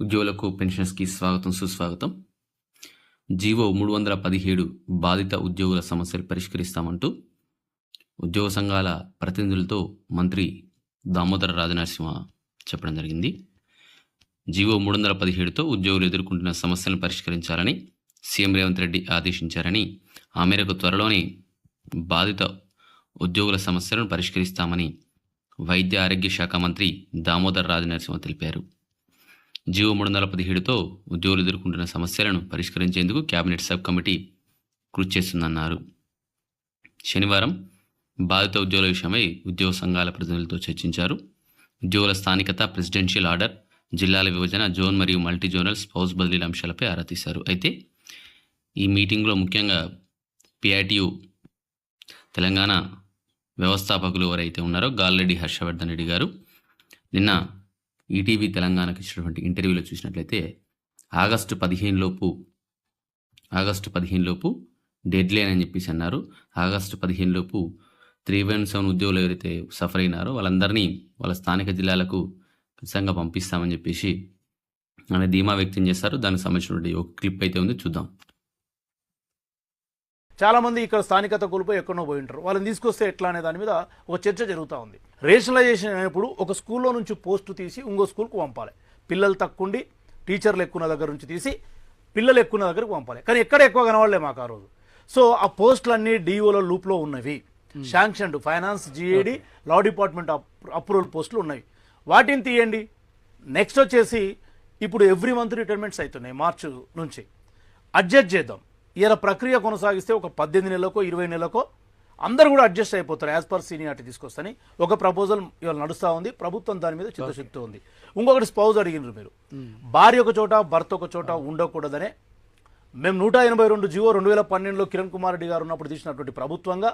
ఉద్యోగులకు పెన్షన్స్కి స్వాగతం సుస్వాగతం. జీవో మూడు వందల పదిహేడు బాధిత ఉద్యోగుల సమస్యలు పరిష్కరిస్తామంటూ ఉద్యోగ సంఘాల ప్రతినిధులతో మంత్రి దామోదర రాజనరసింహ చెప్పడం జరిగింది. జీవో మూడు వందల పదిహేడుతో ఉద్యోగులు ఎదుర్కొంటున్న సమస్యలను పరిష్కరించాలని సీఎం రేవంత్ రెడ్డి ఆదేశించారని ఆ మేరకు త్వరలోనే బాధిత ఉద్యోగుల సమస్యలను పరిష్కరిస్తామని వైద్య ఆరోగ్య శాఖ మంత్రి దామోదర్ రాజనరసింహ తెలిపారు. జీవో మూడు వందల పదిహేడుతో ఉద్యోగులు ఎదుర్కొంటున్న సమస్యలను పరిష్కరించేందుకు కేబినెట్ సబ్ కమిటీ కృషి చేస్తుందన్నారు. శనివారం బాధిత ఉద్యోగుల విషయమై ఉద్యోగ సంఘాల ప్రతినిధులతో చర్చించారు. ఉద్యోగుల స్థానికత ప్రెసిడెన్షియల్ ఆర్డర్ జిల్లాల విభజన జోన్ మరియు మల్టీ జోనల్ స్పౌస్ బదిలీల అంశాలపై ఆరా తీశారు. అయితే ఈ మీటింగ్లో ముఖ్యంగా పిఐటియు తెలంగాణ వ్యవస్థాపకులు ఎవరైతే ఉన్నారో గాల్లెడ్డి హర్షవర్ధన్ రెడ్డి గారు నిన్న ఈటీవీ తెలంగాణకు ఇచ్చినటువంటి ఇంటర్వ్యూలో చూసినట్లయితే ఆగస్టు పదిహేను లోపు ఆగస్టు పదిహేను లోపు డెడ్ లైన్ అని చెప్పేసి అన్నారు. ఆగస్టు పదిహేను లోపు త్రీ వన్ సెవెన్ ఉద్యోగులు ఎవరైతే సఫర్ అయినారో వాళ్ళందరినీ వాళ్ళ స్థానిక జిల్లాలకు ఖచ్చితంగా పంపిస్తామని చెప్పేసి ఆమె ధీమా వ్యక్తం చేస్తారు దానికి సంబంధించినటువంటి ఒక క్లిప్ అయితే ఉంది చూద్దాం. చాలామంది ఇక్కడ స్థానికత కోల్పోయి ఎక్కడో పోయి ఉంటారు. వాళ్ళని తీసుకొస్తే ఎట్లా అనే దాని మీద ఒక చర్చ జరుగుతూ ఉంది. రేషనలైజేషన్ అయినప్పుడు ఒక స్కూల్లో నుంచి పోస్టు తీసి ఇంకో స్కూల్కి పంపాలి. పిల్లలు తక్కువండి టీచర్లు ఎక్కువ దగ్గర నుంచి తీసి పిల్లలు ఎక్కువ దగ్గరకు పంపాలి. కానీ ఎక్కడ ఎక్కువ కనవాడలే మాకు ఆ రోజు. సో ఆ పోస్టులన్నీ డిఓల లూప్లో ఉన్నవి. Sanctioned finance GAD law department approval పోస్టులు ఉన్నవి. వాటిని తీయండి. నెక్స్ట్ వచ్చేసి ఇప్పుడు ఎవ్రీ మంత్ రిటైర్మెంట్స్ అవుతున్నాయి మార్చ్ నుంచి. అడ్జస్ట్ చేద్దాం. ఇలా ప్రక్రియ కొనసాగిస్తే ఒక పద్దెనిమిది నెలలకో ఇరవై నెలలకో అందరూ కూడా అడ్జస్ట్ అయిపోతారు యాజ్ పర్ సీనియారిటీ తీసుకొస్తని. ఒక ప్రపోజల్ ఇవాళ నడుస్తూ ఉంది. ప్రభుత్వం దాని మీద చిత్తశక్తి ఉంది. ఇంకొకటి స్పౌజ్ అడిగినారు మీరు. భార్య ఒక చోట భర్త ఒక చోట ఉండకూడదనే. మేము నూట ఎనభై రెండు జీవో రెండు వేల పన్నెండులో కిరణ్ కుమార్ రెడ్డి గారు ఉన్నప్పుడు తీసినటువంటి ప్రభుత్వంగా.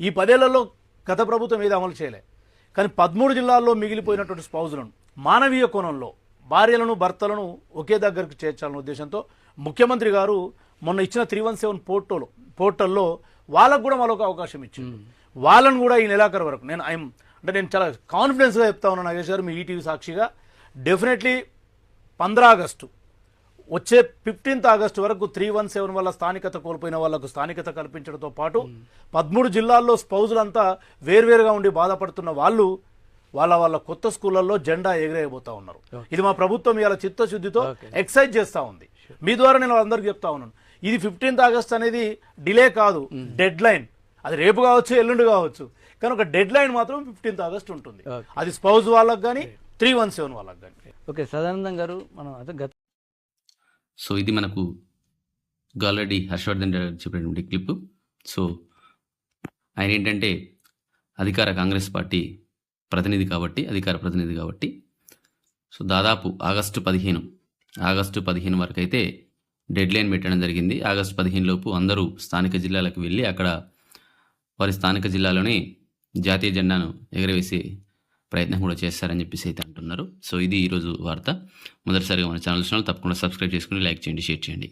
ఈ పదేళ్ళలో గత ప్రభుత్వం ఏది అమలు చేయలే. కానీ పదమూడు జిల్లాల్లో మిగిలిపోయినటువంటి స్పౌజులను మానవీయ కోణంలో భార్యలను భర్తలను ఒకే దగ్గరకు చేర్చాలనే ఉద్దేశంతో ముఖ్యమంత్రి గారు మొన్న ఇచ్చిన త్రీ వన్ సెవెన్ పోర్టల్ పోర్టల్లో వాళ్ళకు కూడా మరొక అవకాశం ఇచ్చింది. వాళ్ళను కూడా ఈ నెలాఖరు వరకు నేను ఐఎమ్ అంటే నేను చాలా కాన్ఫిడెన్స్గా చెప్తా ఉన్నాను నాగేష్ గారు మీ ఈటీవీ సాక్షిగా. డెఫినెట్లీ పంద్రా ఆగస్టు వచ్చే ఫిఫ్టీన్త్ ఆగస్టు వరకు త్రీ వన్ సెవెన్ వల్ల స్థానికత కోల్పోయిన వాళ్ళకు స్థానికత కల్పించడంతో పాటు పదమూడు జిల్లాల్లో స్పౌజులంతా వేర్వేరుగా ఉండి బాధపడుతున్న వాళ్ళు వాళ్ళ వాళ్ళ కొత్త స్కూళ్ళల్లో జెండా ఎగిరేయబోతా ఉన్నారు. ఇది మా ప్రభుత్వం ఇవాళ చిత్తశుద్ధితో ఎక్సైజ్ చేస్తా ఉంది. మీ ద్వారా నేను అందరికి చెప్తా ఉన్నాను. ఇది ఫిఫ్టీన్త్ ఆగస్ట్ అనేది డిలే కాదు డెడ్ లైన్ అది రేపు కావచ్చు ఎల్లుండి కావచ్చు. కానీ ఒక డెడ్ లైన్ మాత్రం ఫిఫ్టీన్త్ ఆగస్ట్ ఉంటుంది. అది స్పౌజ్ వాళ్ళకి కానీ త్రీ వన్ సెవెన్ వాళ్ళకి కానీ ఓకే సదానందం గారు మనం అయితే గత సో ఇది మనకు గాల్రెడ్డి హర్షవర్ధన్ రెడ్డి గారు చెప్పినటువంటి క్లిప్. సో ఆయన ఏంటంటే అధికార కాంగ్రెస్ పార్టీ ప్రతినిధి కాబట్టి అధికార ప్రతినిధి కాబట్టి సో దాదాపు ఆగస్టు పదిహేను ఆగస్టు పదిహేను వరకు అయితే డెడ్ లైన్ పెట్టడం జరిగింది. ఆగస్టు పదిహేను లోపు అందరూ స్థానిక జిల్లాలకు వెళ్ళి అక్కడ వారి స్థానిక జిల్లాలోనే జాతీయ జెండాను ఎగరవేసే ప్రయత్నం కూడా చేస్తారని చెప్పేసి అయితే అంటున్నారు. సో ఇది ఈరోజు వార్త. మొదటిసారిగా మన ఛానల్ తప్పకుండా సబ్స్క్రైబ్ చేసుకుని లైక్ చేయండి షేర్ చేయండి.